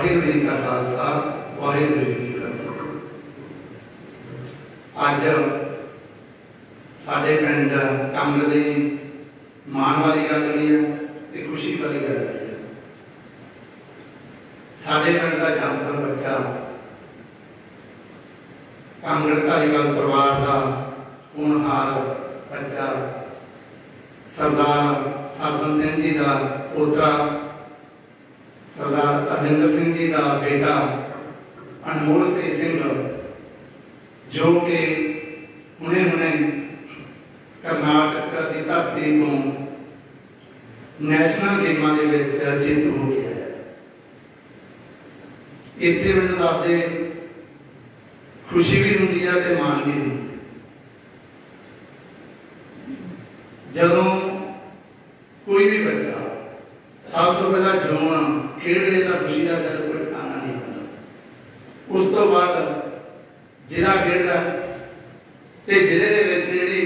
ਵਾਹਿਗੁਰੂ ਜੀ ਕਾ ਖਾਲਸਾ, ਵਾਹਿਗੁਰੂ ਜੀ ਕੀ ਫਤਿਹ। ਅੱਜ ਸਾਡੇ ਪਿੰਡ ਕੰਮ ਦੀ ਮਾਣ ਵਾਲੀ ਗੱਲ ਵੀ ਹੈ ਤੇ ਖੁਸ਼ੀ ਵਾਲੀ ਗੱਲ ਵੀ ਹੈ। ਸਾਡੇ ਪਿੰਡ ਦਾ ਜਾਨਵਰ ਬੱਚਾ ਕਾਂਗੜ ਧਾਰੀਵਾਲ ਪਰਿਵਾਰ ਦਾ ਹੋਣਹਾਰ ਬੱਚਾ, ਸਰਦਾਰ ਸਾਧਨ ਸਿੰਘ ਜੀ ਦਾ ਪੋਤਰਾ ਸਰਦਾਰ ਅਰਜਿੰਦਰ ਸਿੰਘ ਜੀ ਦਾ ਬੇਟਾ ਅਨਮੋਲਪ੍ਰੀਤ ਸਿੰਘ ਜੋ ਕਿ ਹੁਣੇ ਹੁਣੇ ਕਰਨਾਟਕ ਦੀ ਧਰਤੀ ਤੋਂ ਨੈਸ਼ਨਲ ਗੇਮਾਂ ਦੇ ਵਿੱਚ ਜੇਤੂ ਹੋ ਗਿਆ ਹੈ ਇੱਥੇ ਮੈਨੂੰ ਦੱਸਦੇ ਖੁਸ਼ੀ ਵੀ ਹੁੰਦੀ ਹੈ ਤੇ ਮਾਣ ਵੀ ਹੁੰਦੀ ਹੈ ਜਦੋਂ ਕੋਈ ਵੀ ਬੱਚਾ ਸਭ ਤੋਂ ਪਹਿਲਾਂ ਜਵਾਨ ਖੇਡਦੇ ਤਾਂ ਖੁਸ਼ੀ ਦਾ ਸਿਰ ਕੋਈ ਟਿਕਾਣਾ ਨਹੀਂ ਹੁੰਦਾ। ਉਸ ਤੋਂ ਬਾਅਦ ਜ਼ਿਲ੍ਹਾ ਖੇਡਦਾ ਤੇ ਜ਼ਿਲ੍ਹੇ ਦੇ ਵਿੱਚ ਜਿਹੜੀ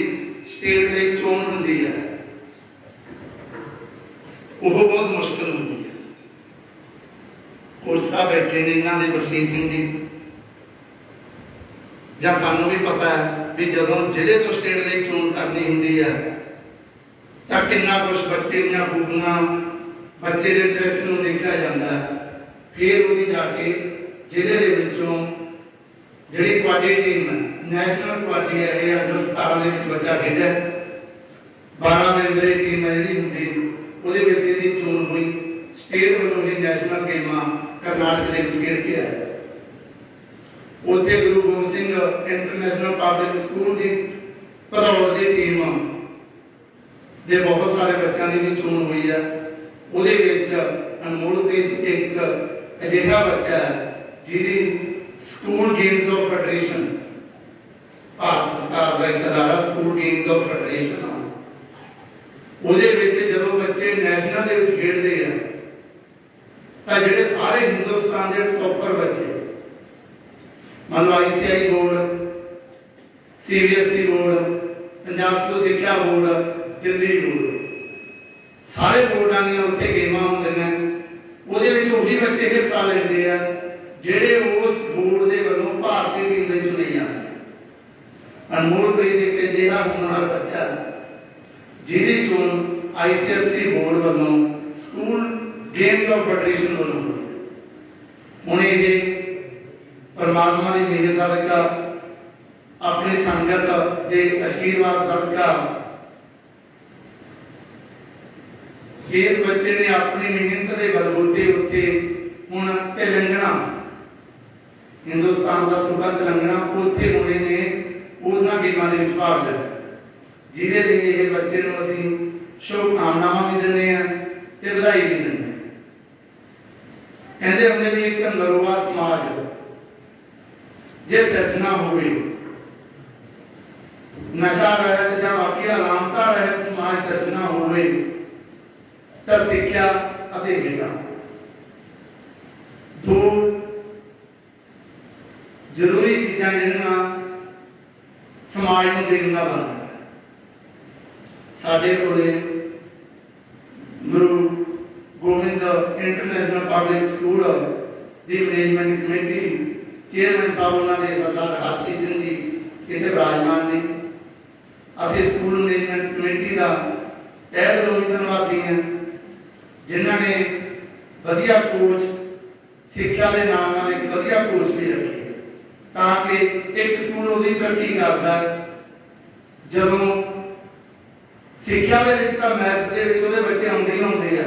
ਸਟੇਟ ਲਈ ਚੋਣ ਹੁੰਦੀ ਹੈ, ਉਹ ਬਹੁਤ ਮੁਸ਼ਕਲ ਹੁੰਦੀ ਹੈ। ਕੋਰਸਾ ਬੈਠੇ ਨੇ, ਇਹਨਾਂ ਦੇ ਬਖਸ਼ੀਸ਼ ਸਿੰਘ ਜੀ। ਜਾਂ ਸਾਨੂੰ ਵੀ ਪਤਾ ਹੈ ਵੀ ਜਦੋਂ ਜ਼ਿਲ੍ਹੇ ਤੋਂ ਸਟੇਟ ਲਈ ਚੋਣ ਕਰਨੀ ਹੁੰਦੀ ਹੈ, ਤਾਂ ਕਿੰਨਾ ਕੁਛ ਬੱਚੇ ਦੀਆਂ ਖੂਬੀਆਂ ਬੱਚੇ ਦੇ ਡਰੈਸ ਨੂੰ ਦੇਖਿਆ ਜਾਂਦਾ ਹੈ। ਫਿਰ ਉਹਦੀ ਜਾ ਕੇ ਜ਼ਿਲ੍ਹੇ ਦੇ ਵਿੱਚੋਂ ਜਿਹੜੀ ਕੁਆਡੀ ਟੀਮ ਹੈ ਨੈਸ਼ਨਲ ਕੁਆਡੀ ਹੈ, ਇਹ ਅੰਡਰ 17 ਦੇ ਵਿੱਚ ਬੱਚਾ ਖੇਡਿਆ 12 ਮੈਂਬਰੀ ਟੀਮ ਹੈ ਜਿਹੜੀ ਹੁੰਦੀ, ਉਹਦੇ ਵਿੱਚ ਇਹਦੀ ਚੋਣ ਹੋਈ। ਸਟੇਟ ਵੱਲੋਂ ਹੀ ਨੈਸ਼ਨਲ ਗੇਮਾਂ ਕਰਨਾਟਕ ਦੇ ਵਿੱਚ ਖੇਡ ਕੇ ਆਇਆ ਉੱਥੇ Guru Gobind Singh international public school ਦੀ ਭਦੌੜ ਦੀ ਟੀਮ ਦੇ ਬਹੁਤ ਸਾਰੇ ਬੱਚਿਆਂ ਦੀ ਵੀ ਚੋਣ ਹੋਈ ਹੈ। ਉਹਦੇ ਵਿੱਚ ਅਨਮੋਲਪ੍ਰੀਤ ਇੱਕ ਅਜਿਹਾ ਬੱਚਾ ਹੈ ਜਿਹਦੀ school games of federation Bharat ਸਰਕਾਰ ਦਾ ਇੱਕ ਅਦਾਰਾ ਸਕੂਲ ਗੇਮਸ ਆਫ ਫੈਡਰੇਸ਼ਨ ਉਹਦੇ ਵਿੱਚ ਜਦੋਂ ਬੱਚੇ ਨੈਸ਼ਨਲ ਦੇ ਵਿੱਚ ਖੇਡਦੇ ਆ, ਤਾਂ ਜਿਹੜੇ ਸਾਰੇ ਹਿੰਦੁਸਤਾਨ ਦੇ ਟੌਪਰ ਬੱਚੇ, ਮੰਨ ਲਓ ICI board CBSE board, Punjab school ਸਿੱਖਿਆ ਬੋਰਡ, ਦਿੱਲੀ ਬੋਰਡ ਸਾਰੇ ਬੋਰਡਾਂ ਦੀਆਂ ਉੱਥੇ ਗੇਮਾਂ ਹੁੰਦੀਆਂ। ਉਹਦੇ ਵਿੱਚ ਉਹੀ ਬੱਚੇ ਹਿੱਸਾ ਲੈਂਦੇ ਆ, ਜਿਹੜੇ ਉਸ ਬੋਰਡ ਦੇ ਵੱਲੋਂ ਭਾਰਤੀ ਟੀਮ ਵਿੱਚ ਚੁਣੇ ਜਾਂਦੇ ਅਨਮੋਲਪ੍ਰੀਤ ਇੱਕ ਅਜਿਹਾ ਹੋਣਹਾਰ ਬੱਚਾ, ਜਿਹਦੀ ਚੋਣ ਆਈਸੀਐਸਈ ਬੋਰਡ ਵੱਲੋਂ ਸਕੂਲ ਗੇਮਸ ਆਫ ਫੈਡਰੇਸ਼ਨ ਵੱਲੋਂ ਹੁਣ ਇਹ ਪਰਮਾਤਮਾ ਦੀ ਮਿਹਰ ਸਦਕਾ, ਆਪਣੀ ਸੰਗਤ ਦੇ ਅਸ਼ੀਰਵਾਦ ਸਦਕਾ ਇਸ ਬੱਚੇ ਨੇ ਆਪਣੀ ਮਿਹਨਤ ਦੇ ਬਲਬੂਤੇ ਉੱਤੇ ਹੁਣ ਤੇਲੰਗਣਾ ਹਿੰਦੁਸਤਾਨ ਦਾ ਸੂਬਾ ਤੇਲੰਗਣਾ ਉੱਥੇ ਹੋਣੇ ਨੇ ਉਹਨਾਂ ਗੇਮਾਂ ਦੇ ਵਿੱਚ ਭਾਗ ਲਿਆ। ਜਿਹਦੇ ਲਈ ਇਹ ਬੱਚੇ ਨੂੰ ਅਸੀਂ ਸ਼ੁਭ ਕਾਮਨਾਵਾਂ ਵੀ ਦਿੰਦੇ ਆ ਤੇ ਵਧਾਈ ਵੀ ਦਿੰਦੇ ਆ ਕਹਿੰਦੇ ਹੁੰਦੇ ਵੀ ਇੱਕ ਨਰਵਾ ਸਮਾਜ ਜੇ ਸਿਰਜਣਾ ਹੋਵੇ। ਨਸ਼ਾ ਰਹਿਤ ਜਾਂ ਵਾਕਿਆ ਲਾਮਤਾ ਰਹਿਤ ਸਮਾਜ ਸਿਰਜਣਾ ਹੋਵੇ। ਤਾਂ ਸਿੱਖਿਆ ਅਤੇ ਖੇਡਾਂ ਦੋ ਜ਼ਰੂਰੀ ਚੀਜ਼ਾਂ ਜਿਹੜੀਆਂ ਸਮਾਜ ਨੂੰ ਦੇਖਣਾ ਬਣਦਾ ਸਾਡੇ ਕੋਲੇ Guru Gobind international public school ਦੀ ਮੈਨੇਜਮੈਂਟ ਕਮੇਟੀ ਚੇਅਰਮੈਨ ਸਾਹਿਬ ਉਹਨਾਂ ਦੇ ਸਰਦਾਰ ਹਰਪ੍ਰੀਤ ਸਿੰਘ ਜੀ, ਇੱਥੇ ਵਿਰਾਜਮਾਨ ਨੇ। ਅਸੀਂ ਸਕੂਲ ਮੈਨੇਜਮੈਂਟ ਕਮੇਟੀ ਦਾ ਤਹਿ ਦਿਲੋਂ ਧੰਨਵਾਦੀ ਹਾਂ। ਜਿਨ੍ਹਾਂ ਨੇ ਵਧੀਆ ਕੋਚ ਸਿੱਖਿਆ ਦੇ ਨਾਮ ਨਾਲ ਇੱਕ ਵਧੀਆ ਕੋਚ ਵੀ ਰੱਖੀ ਤਾਂ ਕਿ ਇੱਕ ਸਕੂਲ ਉਹਦੀ ਤਰੱਕੀ ਕਰਦਾ ਜਦੋਂ ਸਿੱਖਿਆ ਦੇ ਵਿੱਚ ਤਾਂ ਮੈਥ ਦੇ ਵਿੱਚ ਉਹਦੇ ਬੱਚੇ ਆਉਂਦੇ ਹੀ ਆਉਂਦੇ ਆ,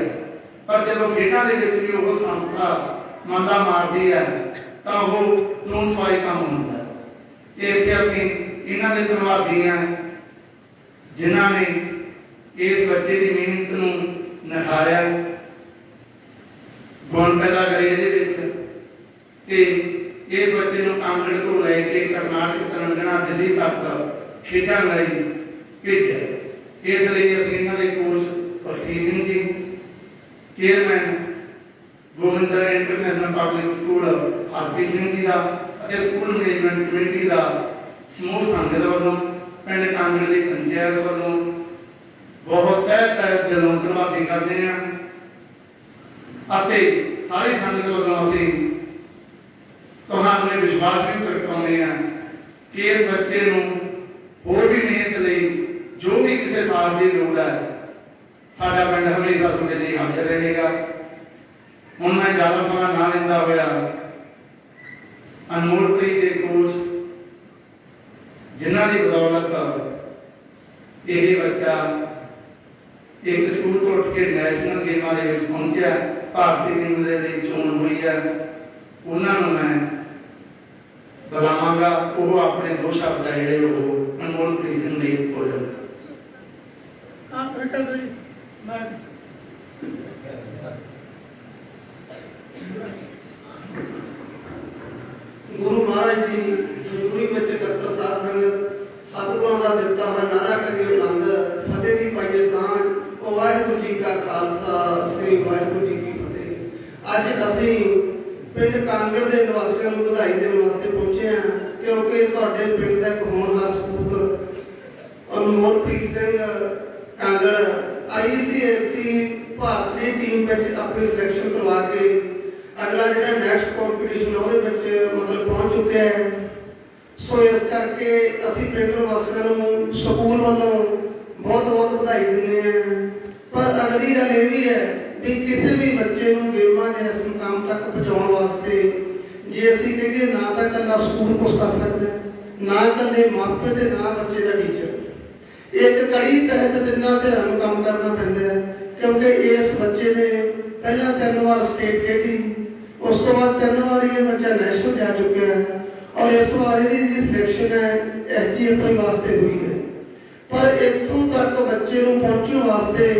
ਪਰ ਜਦੋਂ ਖੇਡਾਂ ਦੇ ਵਿੱਚ ਵੀ ਉਹ ਸੰਸਥਾ ਮੰਦਾ ਮਾਰਦੀ ਹੈ, ਤਾਂ ਉਹ ਤੋਂ ਸਵਾਈ ਕੰਮ ਹੁੰਦਾ ਤੇ ਇੱਥੇ ਅਸੀਂ ਇਹਨਾਂ ਦੇ ਧੰਨਵਾਦੀ ਹਾਂ, ਜਿਨ੍ਹਾਂ ਨੇ ਇਸ ਬੱਚੇ ਦੀ ਮਿਹਨਤ ਨੂੰ ਨਿਖਾਰਿਆ ਗੁਣ ਪੈਦਾ ਕਰੇ ਇਹਦੇ ਵਿੱਚ। ਤੇ ਇਸ ਬੱਚੇ ਨੂੰ ਕਾਂਗੜ ਤੋਂ ਲੈ ਕੇ ਕਰਨਾਟਕ ਤਲੰਗਾਨਾ ਦਿੱਲੀ ਤੱਕ ਖੇਡਾਂ ਲਈ ਭੇਜਿਆ। ਇਸ ਲਈ ਅਸੀਂ ਇਹਨਾਂ ਦੇ coach Praseet Singh ji chairman Gobinder international public school Harpreet Singh ji ਦਾ ਅਤੇ ਸਕੂਲ ਮੈਨੇਜਮੈਂਟ ਕਮੇਟੀ ਦਾ ਸਮੂਹ ਸੰਗਤ ਵੱਲੋਂ ਪਿੰਡ ਕਾਂਗੜ ਦੀ ਪੰਚਾਇਤ ਵੱਲੋਂ ਬਹੁਤ ਤਹਿ ਤਹਿ ਦਿਲੋਂ ਧੰਨਵਾਦੀ ਕਰਦੇ ਹਾਂ। ਅਤੇ ਸਾਰੀ ਸੰਗਤ ਵੱਲੋਂ ਅਸੀਂ ਤੁਹਾਨੂੰ ਵਿਸ਼ਵਾਸ ਵੀ ਪ੍ਰਗਟਾਉਂਦੇ ਹਾਂ ਕਿ ਇਸ ਬੱਚੇ ਨੂੰ ਹੋਰ ਵੀ ਮਿਹਨਤ ਲਈ ਜੋ ਵੀ ਕਿਸੇ ਸਾਥ ਦੀ ਲੋੜ ਹੈ, ਸਾਡਾ ਪਿੰਡ ਹਮੇਸ਼ਾ ਤੁਹਾਡੇ ਲਈ ਹਾਜ਼ਰ ਰਹੇਗਾ। ਹੁਣ ਮੈਂ ਜ਼ਿਆਦਾ ਸਮਾਂ ਨਾ ਲੈਂਦਾ ਹੋਇਆ, ਅਨਮੋਲਪ੍ਰੀਤ ਦੇ ਕੋਚ ਜਿਨ੍ਹਾਂ ਦੀ ਬਦੌਲਤ ਇਹ ਬੱਚਾ ਇੱਕ ਸਕੂਲ ਤੋਂ ਉੱਠ ਕੇ ਨੈਸ਼ਨਲ ਗੇਮਾਂ ਦੇ ਵਿੱਚ ਪਹੁੰਚਿਆ ਭਾਰਤੀ ਟੀਮ ਦੇ ਲਈ ਚੋਣ ਹੋਈ ਹੈ ਉਹਨਾਂ ਨੂੰ ਮੈਂ ਬੁਲਾਵਾਂਗਾ ਉਹ ਆਪਣੇ ਦੋ ਸ਼ਬਦ ਆ ਜਿਹੜੇ ਉਹ ਅਨਮੋਲਪ੍ਰੀਤ ਸਿੰਘ ਲਈ ਬੋਲਣ ਹਾਂ ਮੈਂ ਗੁਰੂ ਮਹਾਰਾਜ ਦੀ ਹਜ਼ੂਰੀ ਵਿੱਚ ਕਰਤਰ ਸਾਧ ਸੰਗਤ ਸਤਿਗੁਰਾਂ ਦਾ ਦਿੱਤਾ ਹੋਇਆ ਨਾਰਾ ਕਰੀਏ ਆਨੰਦ ਵਾਹਿਗੁਰੂ ਜੀ ਕਾ ਖਾਲਸਾ, ਸ੍ਰੀ ਵਾਹਿਗੁਰੂ ਜੀ ਕੀ ਫਤਿਹ। ਅੱਜ ਅਸੀਂ ਪਿੰਡ ਕਾਂਗੜ ਦੇ ਨਿਵਾਸੀਆਂ ਨੂੰ ਵਧਾਈ ਦੇਣ ਵਾਸਤੇ ਪਹੁੰਚੇ ਹਾਂ, ਕਿਉਂਕਿ ਤੁਹਾਡੇ ਪਿੰਡ ਦਾ ਇੱਕ ਹੋਣਹਾਰ ਸਪੂਤ ਅਨਮੋਲਪ੍ਰੀਤ ਸਿੰਘ ਕਾਂਗੜ ਆਈਸੀਐਸਸੀ ਭਾਰਤੀ ਟੀਮ ਵਿੱਚ ਆਪਣੀ ਸਿਲੈਕਸ਼ਨ ਕਰਵਾ ਕੇ ਅਗਲਾ ਜਿਹੜਾ ਨੈਕਸਟ ਕੰਪੀਟੀਸ਼ਨ ਉਹਦੇ ਵਿੱਚ ਮਤਲਬ ਪਹੁੰਚ ਚੁੱਕਿਆ ਹੈ। ਸੋ ਇਸ ਕਰਕੇ ਅਸੀਂ ਪਿੰਡ ਵਾਸੀਆਂ ਨੂੰ ਸਕੂਲ ਵੱਲੋਂ ਬਹੁਤ ਬਹੁਤ ਵਧਾਈ ਦਿੰਦੇ ਹਾਂ। ਪਰ ਅਗਲੀ ਗੱਲ ਇਹ ਵੀ ਹੈ ਵੀ ਕਿਸੇ ਵੀ ਬੱਚੇ ਨੂੰ ਗੇਮਾਂ ਦੇ ਇਸ ਮੁਕਾਮ ਤੱਕ ਪਹੁੰਚਾਉਣ ਵਾਸਤੇ ਜੇ ਅਸੀਂ ਕਹੀਏ ਨਾ ਤਾਂ ਇਕੱਲਾ ਸਕੂਲ ਕੁਛ ਕਰ ਸਕਦਾ, ਨਾ ਇਕੱਲੇ ਮਾਪੇ ਤੇ ਨਾ ਬੱਚੇ ਦਾ ਟੀਚਰ ਇੱਕ ਕੜੀ ਤਹਿਤ ਤਿੰਨਾਂ ਧਿਰਾਂ ਨੂੰ ਕੰਮ ਕਰਨਾ ਪੈਂਦਾ ਹੈ, ਕਿਉਂਕਿ ਇਸ ਬੱਚੇ ਨੇ ਪਹਿਲਾਂ ਤਿੰਨ ਵਾਰ ਸਟੇਟ ਖੇਡੀ, ਉਸ ਤੋਂ ਬਾਅਦ ਤਿੰਨ ਵਾਰ ਇਹ ਬੱਚਾ ਨੈਸ਼ਨਲ ਜਾ ਚੁੱਕਿਆ ਹੈ ਔਰ ਇਸ ਵਾਰ ਇਹਦੀ ਜਿਹੜੀ ਸਿਲੈਕਸ਼ਨ ਹੈ ਐਸਜੀਐਫਆਈ ਵਾਸਤੇ ਹੋਈ ਹੈ। ਪਰ ਇੱਥੋਂ ਤੱਕ ਬੱਚੇ ਨੂੰ ਪਹੁੰਚਣ ਵਾਸਤੇ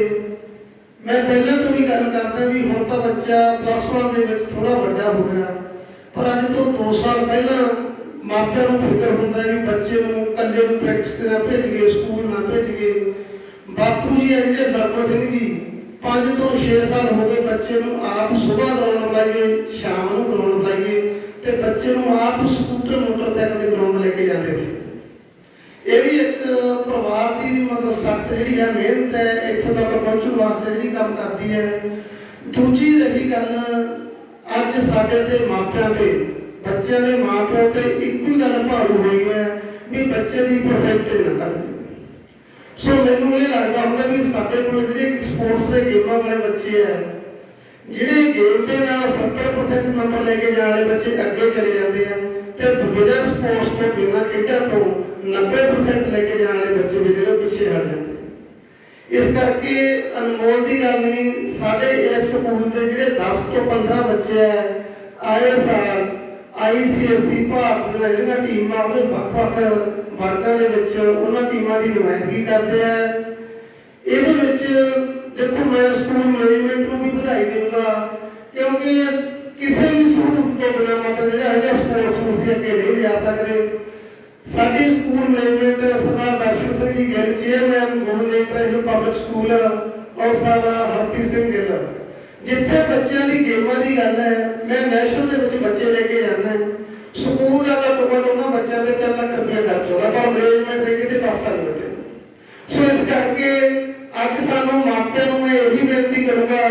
ਮੈਂ ਪਹਿਲਾਂ ਤੋਂ ਵੀ ਗੱਲ ਕਰਦਾ ਵੀ ਹੁਣ ਤਾਂ ਬੱਚਾ ਪਲੱਸ 1 ਦੇ ਵਿੱਚ ਥੋੜਾ ਵੱਡਾ ਹੋ ਗਿਆ। ਪਰ ਅੱਜ ਤੋਂ 2 ਸਾਲ ਪਹਿਲਾਂ ਮਾਪਿਆਂ ਨੂੰ ਫਿਕਰ ਹੁੰਦਾ ਵੀ ਬੱਚੇ ਨੂੰ ਇਕੱਲੇ ਨੂੰ ਪ੍ਰੈਕਟਿਸ ਤੇ ਨਾ ਭੇਜੀਏ ਸਕੂਲ ਨਾ ਭੇਜੀਏ। ਬਾਪੂ ਜੀ ਹੈ ਜਿਹੜੇ ਸਿੰਘ ਜੀ 5 ਤੋਂ 6 ਸਾਲ ਹੋ ਗਏ ਬੱਚੇ ਨੂੰ ਆਪ ਸਵੇਰ ਦੌੜਨ ਲਾਈਏ, ਸ਼ਾਮ ਨੂੰ ਗਰਾਊਂਡ ਲਾਈਏ ਤੇ ਬੱਚੇ ਨੂੰ ਆਪ ਸਕੂਟਰ, ਮੋਟਰਸਾਈਕਲ ਦੇ ਗਰਾਊਂਡ ਲੈ ਕੇ ਜਾਂਦੇ ਨੇ। ਇਹ ਵੀ ਇੱਕ ਪਰਿਵਾਰ ਦੀ ਵੀ ਮਤਲਬ ਸਖਤ ਜਿਹੜੀ ਹੈ ਮਿਹਨਤ ਹੈ, ਇੱਥੋਂ ਤੱਕ ਪਹੁੰਚਣ ਵਾਸਤੇ ਜਿਹੜੀ ਕੰਮ ਕਰਦੀ ਹੈ। ਦੂਜੀ ਰਹੀ ਗੱਲ, ਅੱਜ ਸਾਡੇ ਤੇ ਮਾਪਿਆਂ ਤੇ, ਬੱਚਿਆਂ ਦੇ ਮਾਪਿਆਂ ਤੇ ਇੱਕੋ ਹੀ ਗੱਲ ਭਾਰੂ ਹੋਈ ਹੈ ਵੀ ਬੱਚੇ ਦੀ ਪਰਸੈਂਟੇਜ ਨਾ ਘਟੇ। ਸੋ ਮੈਨੂੰ ਇਹ ਲੱਗਦਾ ਹੁੰਦਾ ਵੀ ਸਾਡੇ ਕੋਲ ਜਿਹੜੇ ਸਪੋਰਟਸ ਦੇ ਗੇਮਾਂ ਵਾਲੇ ਬੱਚੇ ਆ ਜਿਹੜੇ ਗੇਮ ਦੇ ਨਾਲ 70% ਨੰਬਰ ਲੈ ਕੇ ਜਾਣ ਵਾਲੇ ਬੱਚੇ ਅੱਗੇ ਚਲੇ ਜਾਂਦੇ ਆ, ਤੇ ਬਿਨਾਂ ਸਪੋਰਟਸ ਤੋਂ ਬਿਨਾਂ ਖੇਡਾਂ ਤੋਂ 90% ਲੈ ਕੇ ਜਾਣ ਵਾਲੇ ਬੱਚੇ ਵੀ ਜਿਹੜੇ ਪਿੱਛੇ ਹਟ ਜਾਂਦੇ ਇਸ ਕਰਕੇ ਅਨਮੋਲ ਦੀ ਗੱਲ ਨਹੀਂ, ਸਾਡੇ ਇਸ ਸਕੂਲ ਦੇ ਜਿਹੜੇ 10 ਤੋਂ 15 ਬੱਚੇ ਆ ਆਏ ਆਈਸੀਐਸਸੀ ਭਾਰਤ ਦੀਆਂ ਜਿਹੜੀਆਂ ਟੀਮਾਂ, ਉਹਦੇ ਵੱਖ-ਵੱਖ ਵਰਗਾਂ ਦੇ ਵਿੱਚ ਉਹਨਾਂ ਟੀਮਾਂ ਦੀ ਨੁਮਾਇੰਦਗੀ ਕਰਦੇ ਆ। ਇਹਦੇ ਵਿੱਚ ਦੇਖੋ, ਮੈਂ ਸਕੂਲ ਮੈਨੇਜਮੈਂਟ ਨੂੰ ਵੀ ਵਧਾਈ ਦੇਵਾਂਗਾ ਕਿਉਂਕਿ ਕਿਸੇ ਵੀ ਸਹੂਲਤ ਤੋਂ ਬਿਨਾਂ ਮਤਲਬ ਜਿਹੜਾ ਹੈਗਾ ਸਪੋਰਟਸ ਨੂੰ ਅਸੀਂ ਅੱਗੇ ਨਹੀਂ ਜਾ ਸਕਦੇ। ਸਾਡੀ school management Sardar Darshan Singh ji Gill chairman Gobind international public school ਔਰ ਸਰਦਾਰ ਹਰਪ੍ਰੀਤ ਸਿੰਘ ਗਿੱਲ। ਜਿੱਥੇ ਬੱਚਿਆਂ ਦੀ ਗੇਮਾਂ ਦੀ ਗੱਲ ਹੈ, ਮੈਂ ਨੈਸ਼ਨਲ ਦੇ ਵਿੱਚ ਬੱਚੇ ਲੈ ਕੇ ਜਾਂਦਾ ਸਕੂਲ ਦਾ ਘੱਟੋ ਘੱਟ ਉਹਨਾਂ ਬੱਚਿਆਂ ਦੇ 3 ਲੱਖ ਰੁਪਏ ਖਰਚ ਹੋਗਾ ਪਰ ਮੈਨੇਜਮੈਂਟ ਨੇ ਕਿਤੇ ਪਾਸਾ ਨਹੀਂ ਬਚਿਆ ਸੋ ਇਸ ਕਰਕੇ ਅੱਜ ਸਾਨੂੰ ਮਾਪਿਆਂ ਨੂੰ ਮੈਂ ਇਹੀ ਬੇਨਤੀ ਕਰੂੰਗਾ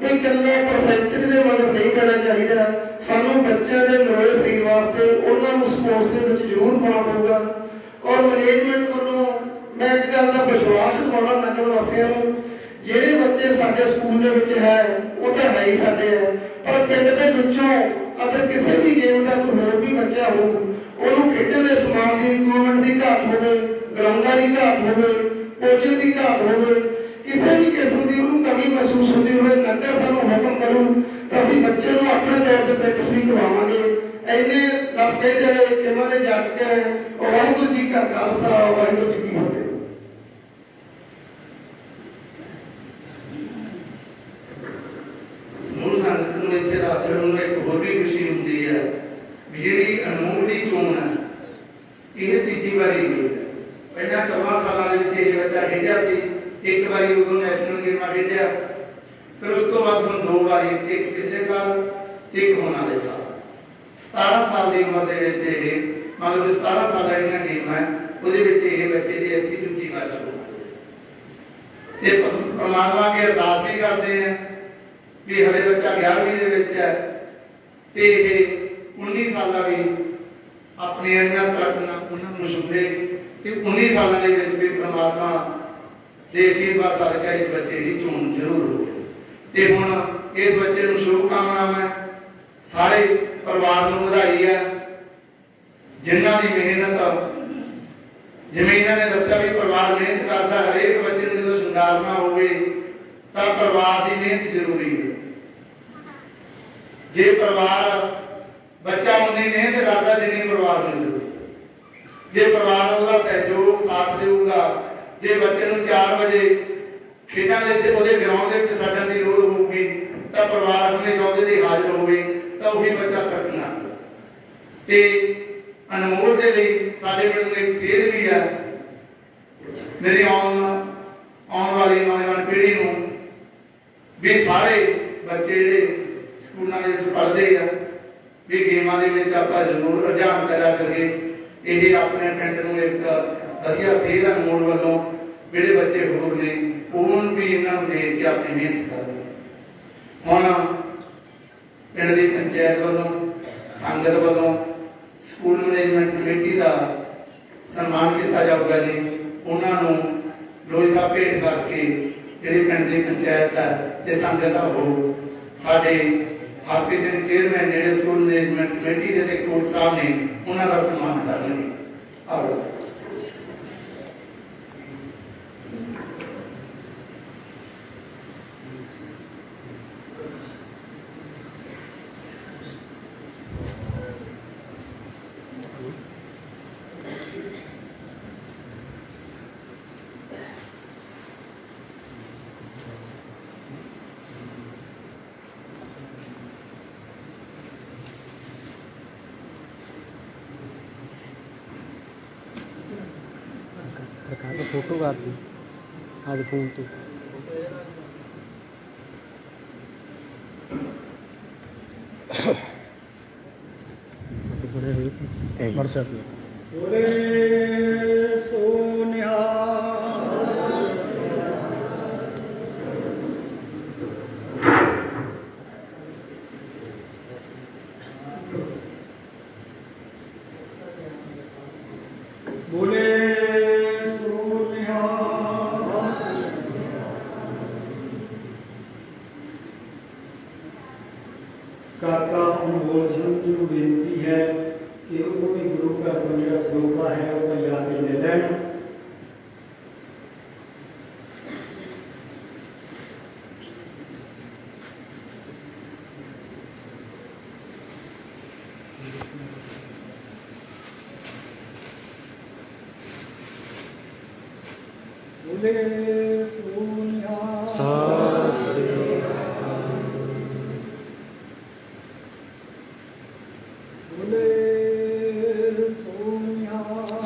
ਕਿ ਇਕੱਲੇ ਪਰਸੈਂਟੇਜ ਦੇ ਮਗਰ ਨਹੀਂ ਪੈਣਾ ਚਾਹੀਦਾ ਸਾਨੂੰ ਬੱਚਿਆਂ ਦੇ ਨਵੇਂ ਸਰੀਰ ਵਾਸਤੇ ਉਹਨਾਂ ਨੂੰ ਸਪੋਰਟਸ ਦੇ ਵਿੱਚ ਜ਼ਰੂਰ ਪਾਉਣਾ ਪਊਗਾ ਔਰ ਮੈਨੇਜਮੈਂਟ ਵੱਲੋਂ ਮੈਂ ਇੱਕ ਗੱਲ ਦਾ ਵਿਸ਼ਵਾਸ ਦਿਵਾਉਣਾ ਨਗਰ ਵਾਸੀਆਂ ਨੂੰ ਜਿਹੜੇ ਬੱਚੇ ਸਾਡੇ ਸਕੂਲ ਦੇ ਵਿੱਚ ਹੈ ਉਹ ਤਾਂ ਹੈ ਹੀ ਸਾਡੇ ਹੈ ਪਰ ਪਿੰਡ ਦੇ ਵਿੱਚੋਂ ਅਗਰ ਕਿਸੇ ਵੀ ਗੇਮ ਦਾ ਕੋਈ ਹੋਰ ਵੀ ਬੱਚਾ ਹੋ ਉਹਨੂੰ ਖੇਡਣ ਦੇ ਸਮਾਨ ਦੀ ਰਿਕੁਆਇਰਮੈਂਟ ਦੀ ਘਾਟ ਹੋਵੇ ਗਰਾਊਂਡਾਂ ਦੀ ਘਾਟ ਹੋਵੇ ਕੋਚਿੰਗ ਦੀ ਘਾਟ ਹੋਵੇ, ਕਿਸੇ ਵੀ ਕਿਸਮ ਦੀ ਉਹਨੂੰ ਕਮੀ ਮਹਿਸੂਸ ਹੁੰਦੀ ਹੋਵੇ ਨਗਰ ਸਾਨੂੰ ਹੁਕਮ ਕਰੂ, ਤਾਂ ਅਸੀਂ ਬੱਚੇ ਨੂੰ ਆਪਣੇ ਤੌਰ ਤੇ ਪ੍ਰੈਕਟਿਸ ਵੀ ਕਰਵਾਵਾਂਗੇ। ਐਨੇ ਰੱਬ ਕਹਿੰਦੇ ਹੋਏ ਦੇ ਜਾ ਹੈ, ਉਹ ਵਾਹਿਗੁਰੂ ਜੀ ਕਾ ਖਾਲਸਾ, ਵਾਹਿਗੁਰੂ ਜੀ ਕੀ ਫਤਿਹ। ਸਮੂਹ ਸੰਗਤ ਨੂੰ ਇੱਥੇ ਰਾਤ ਨੂੰ ਇੱਕ ਹੋਰ ਵੀ ਖੁਸ਼ੀ ਜਿਹੜੀ ਚੋਣ ਹੈ, ਇਹ ਤੀਜੀ ਵਾਰੀ ਹੋਈ ਹੈ। ਪਹਿਲਾਂ 14 ਸਾਲਾਂ ਦੇ ਵਿੱਚ ਇਹ ਬੱਚਾ ਖੇਡਿਆ ਸੀ, ਇੱਕ ਵਾਰੀ ਉਦੋਂ ਨੈਸ਼ਨਲ ਗੇਮਾਂ ਖੇਡਿਆ। ਫਿਰ ਉਸ ਤੋਂ ਬਾਅਦ ਹੁਣ ਦੋ ਵਾਰੀ, ਇੱਕ ਪਿਛਲੇ ਸਾਲ, ਇੱਕ ਹੋਣ ਵਾਲੇ ਸਾਲ। 17 ਸਾਲ ਦੀ ਉਮਰ ਦੇ ਵਿੱਚ ਇਹ, ਮਤਲਬ 17 ਸਾਲ ਜਿਹੜੀਆਂ ਗੇਮਾਂ ਹੈ, ਉਹਦੇ ਵਿੱਚ ਇਹ ਬੱਚੇ ਦੀ ਅੱਧੀ ਦੂਜੀ ਵਾਰ ਸ਼ੁਰੂ ਤੇ ਪਰਮਾਤਮਾ ਅੱਗੇ ਅਰਦਾਸ ਵੀ ਕਰਦੇ ਆ ਵੀ ਹਲੇ ਬੱਚਾ 11ਵੀਂ ਦੇ ਵਿੱਚ ਹੈ, ਤੇ ਇਹ 19 ਸਾਲਾਂ ਵੀ ਆਪਣੀ ਅਣੀਆਂ ਤਰਕਣਾ ਉਹਨਾਂ ਨੂੰ ਸ਼ੁਕਰੇ ਤੇ 19 ਸਾਲਾਂ ਦੇ ਵਿੱਚ ਵੀ ਪ੍ਰਮਾਤਮਾ ਦੇ ਅਸ਼ੀਰਵਾਦ ਸਦਕਾ ਇਸ ਬੱਚੇ ਦੀ ਚੋਣ ਜ਼ਰੂਰ ਹੋਵੇ। ਤੇ ਹੁਣ ਇਸ ਬੱਚੇ ਨੂੰ ਸ਼ੁਭਕਾਮਨਾਵਾਂ ਸਾਰੇ ਪਰਿਵਾਰ ਨੂੰ ਵਧਾਈ ਹੈ ਜਿਨ੍ਹਾਂ ਦੀ ਮਿਹਨਤ ਜਿਵੇਂ ਇਹਨਾਂ ਨੇ ਦੱਸਿਆ ਵੀ ਪਰਿਵਾਰ ਮਿਹਨਤ ਕਰਦਾ, ਹਰੇਕ ਬੱਚੇ ਨੂੰ ਜਦੋਂ ਸ਼ਿੰਗਾਰਨਾ ਹੋਵੇ ਤਾਂ ਪਰਿਵਾਰ ਦੀ ਮਿਹਨਤ ਜ਼ਰੂਰੀ ਹੈ। ਜੇ ਪਰਿਵਾਰ ਬੱਚਾ ਉਨੀ ਮਿਹਨਤ ਕਰਦਾ ਜਿੰਨੀ ਪਰਿਵਾਰ ਨੂੰ ਜ਼ਰੂਰੀ ਜੇ ਪਰਿਵਾਰ ਉਹਦਾ ਸਹਿਯੋਗ, ਸਾਥ ਦੇਊਗਾ, ਜੇ ਬੱਚੇ ਨੂੰ 4 ਵਜੇ ਖੇਡਾਂ ਵਿੱਚ ਉਹਦੇ ਗਰਾਊਂਡ ਦੇ ਵਿੱਚ ਛੱਡਣ ਦੀ ਲੋੜ ਹੋਊਗੀ, ਤਾਂ ਪਰਿਵਾਰ ਹਮੇਸ਼ਾ ਉਹਦੇ ਲਈ ਹਾਜ਼ਰ ਹੋਵੇ, ਤਾਂ ਉਹੀ ਬੱਚਾ ਤਰੱਕਣਾ ਤੇ ਅਨਮੋਲ ਦੇ ਲਈ ਸਾਡੇ ਕੋਲ ਇੱਕ ਸੇਧ ਵੀ ਹੈ। ਮੇਰੀ ਆਉਣ ਆਉਣ ਵਾਲੀ ਨੌਜਵਾਨ ਪੀੜ੍ਹੀ ਨੂੰ ਵੀ ਸਾਰੇ ਬੱਚੇ ਜਿਹੜੇ ਸਕੂਲਾਂ ਦੇ ਵਿੱਚ ਪੜ੍ਹਦੇ ਆ ਵੀ ਗੇਮਾਂ ਦੇ ਵਿੱਚ ਆਪਾਂ ਜ਼ਰੂਰ ਰੁਝਾਨ ਕਰਿਆ ਕਰੀਏ। ਇਹ ਆਪਣੇ ਪਿੰਡ ਨੂੰ ਇੱਕ ਵਧੀਆ ਸੇਧ ਅਨਮੋਲ ਵੱਲੋਂ ਜਿਹੜੇ ਬੱਚੇ ਹੋਰ ਨੇ, ਉਹਨਾਂ ਵੀ ਇਹਨਾਂ ਨੂੰ ਦੇਖ ਕੇ ਆਪਣੀ ਮਿਹਨਤ ਕਰਨ। ਹੁਣ ਪਿੰਡ ਦੀ ਪੰਚਾਇਤ ਵੱਲੋਂ, ਸੰਗਤ ਵੱਲੋਂ, ਸਕੂਲ ਮੈਨੇਜਮੈਂਟ ਕਮੇਟੀ ਦਾ ਸਨਮਾਨ ਕੀਤਾ ਜਾਊਗਾ ਜੀ। ਉਹਨਾਂ ਨੂੰ ਲੋਹੇ ਦਾ ਭੇਟ ਕਰਕੇ ਜਿਹੜੀ ਪਿੰਡ ਦੀ ਪੰਚਾਇਤ ਹੈ ਤੇ ਸੰਗਤ ਆ ਉਹ ਸਾਡੇ ਹਰਪ੍ਰੀਤ ਸਿੰਘ ਚੇਅਰਮੈਨ ਨੇੜੇ ਸਕੂਲ ਮੈਨੇਜਮੈਂਟ ਕਮੇਟੀ ਦੇ ਕੋਰਟ ਸਾਹਿਬ ਨੇ, ਉਹਨਾਂ ਦਾ ਸਨਮਾਨ ਕਰਨਗੇ। ਆਓ ਸਰਕਾਰ ਦਾ ਫੋਟੋ ਕਰ ਦੀ ਅੱਜ ਫੋਨ ਤੇ। ਬੜੇ ਹੋਏ। WhatsApp ਤੇ ਬੋਲੇ ਸੋ ਨਿਹਾਲ ਬੋਲੇ ਸੋ ਨਿਹਾਲ ਕਾਕਾ ਅਨਮੋਲ ਸਿੰਘ ਜੀ ਨੂੰ ਬੇਨਤੀ ਹੈ ਕਿ ਉਹ ਵੀ ਗੁਰੂ ਘਰ ਤੋਂ ਜਿਹੜਾ ਸਰੋਪਾ ਹੈ ਉਹ ਲਿਆ ਕੇ ਲੈ ਲੈਣ ਬੋਲੇ ਸੋਨਿਆ ਸਤਿ ਸ੍ਰੀ ਬੋਲੇ ਸੋਨਿਆ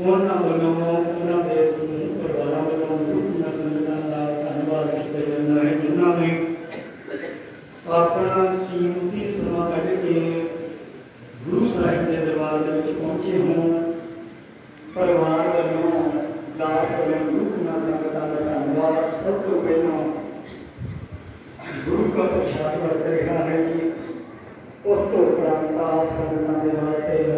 ਉਹਨਾਂ ਵੱਲੋਂ, ਉਹਨਾਂ ਦੇ ਸਮੂਹ ਪਰਿਵਾਰਾਂ ਵੱਲੋਂ ਗੁਰੂ ਸੰਗਤਾਂ ਦਾ ਧੰਨਵਾਦ ਕੀਤਾ ਜਾਂਦਾ ਹੈ, ਜਿਨ੍ਹਾਂ ਨੇ ਆਪਣਾ ਕੀਮਤੀ ਸਮਾਂ ਕੱਢ ਕੇ ਗੁਰੂ ਸਾਹਿਬ ਦੇ ਦਰਬਾਰ ਦੇ ਵਿੱਚ ਪਹੁੰਚੇ ਹੋਣ, ਪਰਿਵਾਰ ਵੱਲੋਂ, ਦਾਸ ਵੱਲੋਂ, ਗੁਰੂ ਸੰਗਤਾਂ ਦਾ ਧੰਨਵਾਦ। ਸਭ ਤੋਂ ਪਹਿਲਾਂ ਗੁਰੂ ਦਾ ਪ੍ਰਸ਼ਾਦ ਵਰਤ ਰਿਹਾ ਹੈ ਕਿ ਉਸ ਤੋਂ ਉਪਰੰਤ ਆਪ ਸੰਗਤਾਂ ਦੇ ਵਾਸਤੇ